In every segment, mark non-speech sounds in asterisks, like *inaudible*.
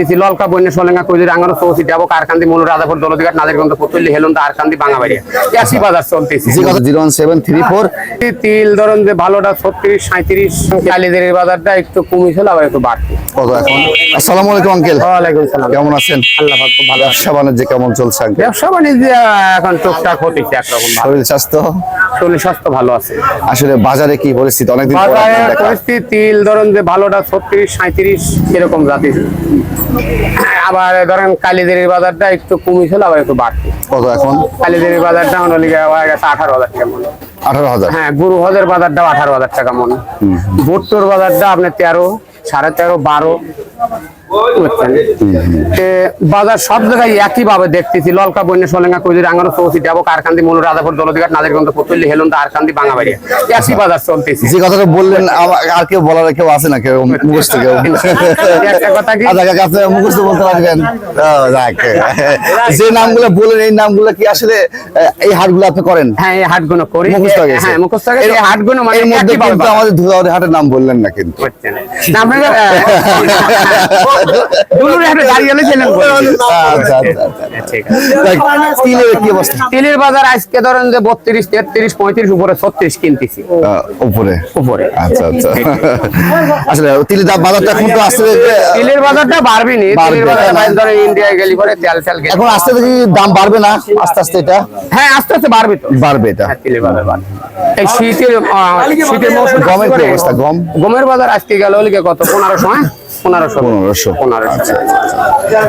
দেখতেছি ললকা বন্যা সোলেঙ্গা কইলি আঙ্গানো চৌসি দেবো কারখান্দি মনু রাজাপুর দলদিঘাট নাজিরগঞ্জ পুতুল্লি হেলুন আরকান্দি বাঙাবাড়িয়া। বাজার চলতেছে। Zero one seven three four. তিল ধরুন যে ভালোটা ছত্রিশ সাঁত্রিশ কালিদের বাজারটা একটু কমিয়েছিল আবার একটু বাড়তি। আসসালামু আলাইকুম আঙ্কেল। ওয়ালাইকুম সালাম। কেমন আছেন? আল্লাহ ভালো আছে। ব্যবসা বাণিজ্য কেমন চলছে আঙ্কেল? ব্যবসা বাণিজ্য এখন টুকটাক হতেছে একরকম শরীর স্বাস্থ্য? শরীর স্বাস্থ্য ভালো আছে। আসলে বাজারে কি পরিস্থিতি? অনেকদিন পর। পরিস্থিতি তিল ধরুন যে ভালোটা ছত্রিশ সাঁত্রিশ এরকম জাতির। আবার ধরেন কালিদের বাজারটা একটু কমিয়েছিল আবার একটু বাড়তি কত এখন? কালিদের বাজারটা মনে হলে হয়ে গেছে আঠারো হাজার টাকা মনে আঠারো হাজার? হ্যাঁ গুরু হজের বাজারটাও আঠারো হাজার টাকা মনে ভুট্টোর বাজারটা আপনার তেরো সাড়ে তেরো বারো। বাজার সব জায়গায় একই ভাবে দেখতেছি। ললকা বন্যা সোলেঙ্গা আঙ্গানো চৌসি কারখান্দি মনু রাজাপুর দলদিঘাট পুতুল্লি আরকান্দি বাঙাবাড়িয়া একই বাজার চলতেছে। যে কথাটা বললেন আর কেউ বলার কেউ আছে না কেউ মুখস্থ কেউ? একটা কথা কি? আচ্ছা আপনি মুখস্থ বলতে পারবেন। যে নামগুলো বলেন এই নামগুলো কি আসলে এই হাটগুলো আপনি করেন? হ্যাঁ এই হাটগুলো করি। মুখস্থ হ্যাঁ মুখস্থ এই হাটগুলো মানে এর মধ্যে কিন্তু আমাদের ধুলাউড়ি হাটের নাম বললেন না কিন্তু। না, *laughs* *laughs* দুলুরে ছিলেন বলে। আচ্ছা আচ্ছা আচ্ছা ঠিক আছে। তিলের কি অবস্থা? তিলের বাজার আজকে ধরেন যে বত্রিশ তেত্রিশ পঁয়ত্রিশ উপরে ছত্রিশ কিনতেছি। উপরে? উপরে। আচ্ছা আচ্ছা। *laughs* আসলে তিলের দাম বাজারটা এখন তো আসলে তিলের বাজারটা বাড়বে নি। তিলের বাজার তাই না? বাইরে ধরে ইন্ডিয়ায় গেলি পরে তেল তেল গেলে এখন আস্তে দেখি দাম বাড়বে না? আস্তে আস্তে এটা? হ্যাঁ আস্তে আস্তে বাড়বে তো। বাড়বে এটা। হ্যাঁ, তিলের বাজার বাড়বে। এই শীতের আহ, শীতের মৌসুম গমের অবস্থা? গম? গমের বাজার আজকে গেল হলে কত? পনেরোশো হ্যাঁ? পনেরোশো। পনেরোশো। পনেরোশো।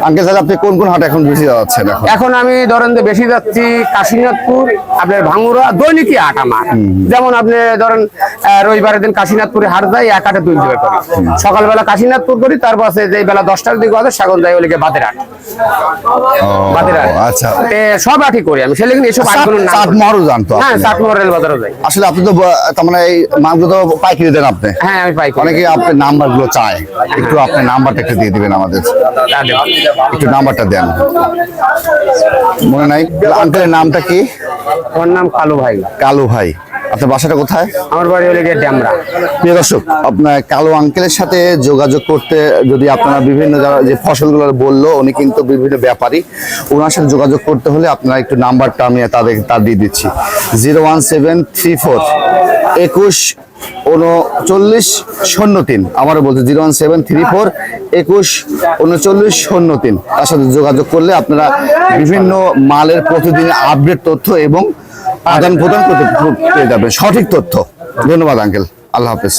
আঙ্কেল তাহলে আপনি কোন কোন হাট এখন বেশি যাচ্ছেন এখন? এখন আমি ধরেন যে বেশি যাচ্ছি কাশীনাথপুর আপনার ভাঙুরা দৈনিকই হাট আমার। যেমন আপনি ধরেন রবিবারের দিন কাশীনাথপুরে হাট যাই এক হাটে দুই করি। সকালবেলা কাশীনাথপুর করি তারপর যে বেলা দশটার দিকে আছে দায় যাই ওলিকে বাদের হাট। আচ্ছা। এ, সব হাটই করি আমি। সেলে কিন্তু এসব হাটগুলোর নাম চাট মহরও জানতো হ্যাঁ আপনি। চাটমোহর বাজারও যাই। আসলে আপনি তো তার মানে এই মালগুলো তো পাইকারি দেন আপনি। হ্যাঁ আমি। অনেকে আপনার নাম্বারগুলো চায়। একটু আপনার নাম্বারটা একটু দিয়ে দিবেন আমাদের। একটু নাম্বারটা দেন। মনে নাই? আঙ্কেলের নামটা কি? আমার নাম কালু ভাই। কালু ভাই। আপনার বাসাটা কোথায়? আমার বাড়ি হলে গিয়ে ড্যামরা। প্রিয় দর্শক আপনার কালো আঙ্কেলের সাথে যোগাযোগ করতে যদি আপনারা বিভিন্ন যে ফসলগুলো বলল উনি কিন্তু বিভিন্ন ব্যাপারী ওনার সাথে যোগাযোগ করতে হলে আপনারা একটু নাম্বারটা আমি তাদের তার দিয়ে দিচ্ছি। Zero one seven three four একুশ উনচল্লিশ শূন্য তিন। আমারও বলছে zero one seven three four একুশ উনচল্লিশ শূন্য তিন। তার সাথে যোগাযোগ করলে আপনারা বিভিন্ন মালের প্রতিদিনের আপডেট তথ্য এবং আদান প্রদান করতে পেয়ে যাবেন সঠিক তথ্য। ধন্যবাদ আঙ্কেল। আল্লাহ হাফেজ।